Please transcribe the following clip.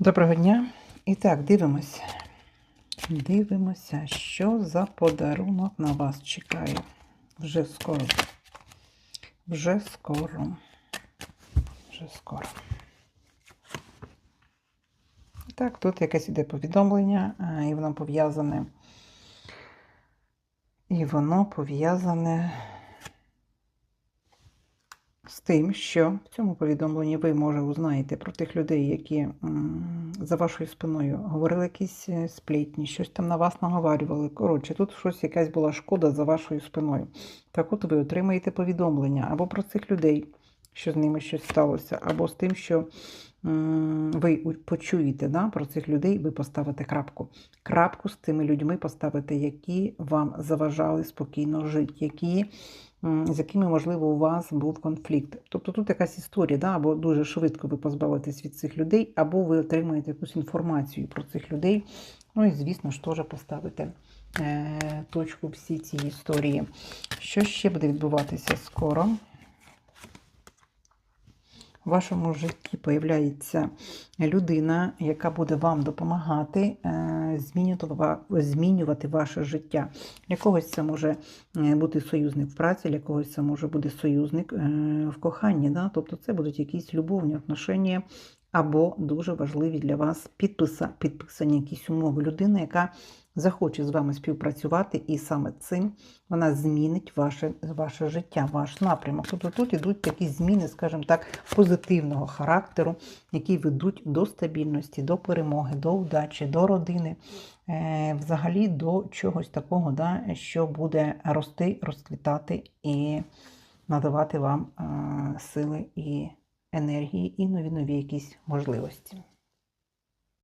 Доброго дня. І так, дивимося. Дивимося, що за подарунок на вас чекає. Вже скоро. Вже скоро. Вже скоро. Так, тут якесь іде повідомлення, і воно пов'язане. І воно пов'язане з тим, що в цьому повідомленні ви, може, узнаєте про тих людей, які за вашою спиною говорили якісь сплітні, щось там на вас наговарювали. Коротше, тут щось якась була шкода за вашою спиною. Так от ви отримаєте повідомлення або про цих людей, що з ними щось сталося, або з тим, що ви почуєте да, про цих людей, ви поставите крапку. Крапку з тими людьми поставите, які вам заважали спокійно жити, які з якими, можливо, у вас був конфлікт. Тобто тут якась історія, да? або дуже швидко ви позбавитесь від цих людей, або ви отримаєте якусь інформацію про цих людей. Ну і, звісно ж, теж поставите е, точку всій цій історії. Що ще буде відбуватися скоро? В вашому житті появляється людина, яка буде вам допомагати е, змінювати, ваше життя. Для когось це може е, бути союзник в праці, для когось це може бути союзник е, в коханні. Да? Тобто це будуть якісь любовні отношення або дуже важливі для вас підписа, підписані якісь умови. Людина, яка захоче з вами співпрацювати, і саме цим вона змінить ваше, ваше життя, ваш напрямок. Тобто тут ідуть такі зміни, скажімо так, позитивного характеру, які ведуть до стабільності, до перемоги, до удачі, до родини, е, взагалі до чогось такого, да, що буде рости, розквітати і надавати вам е, сили і енергії, і нові нові якісь можливості.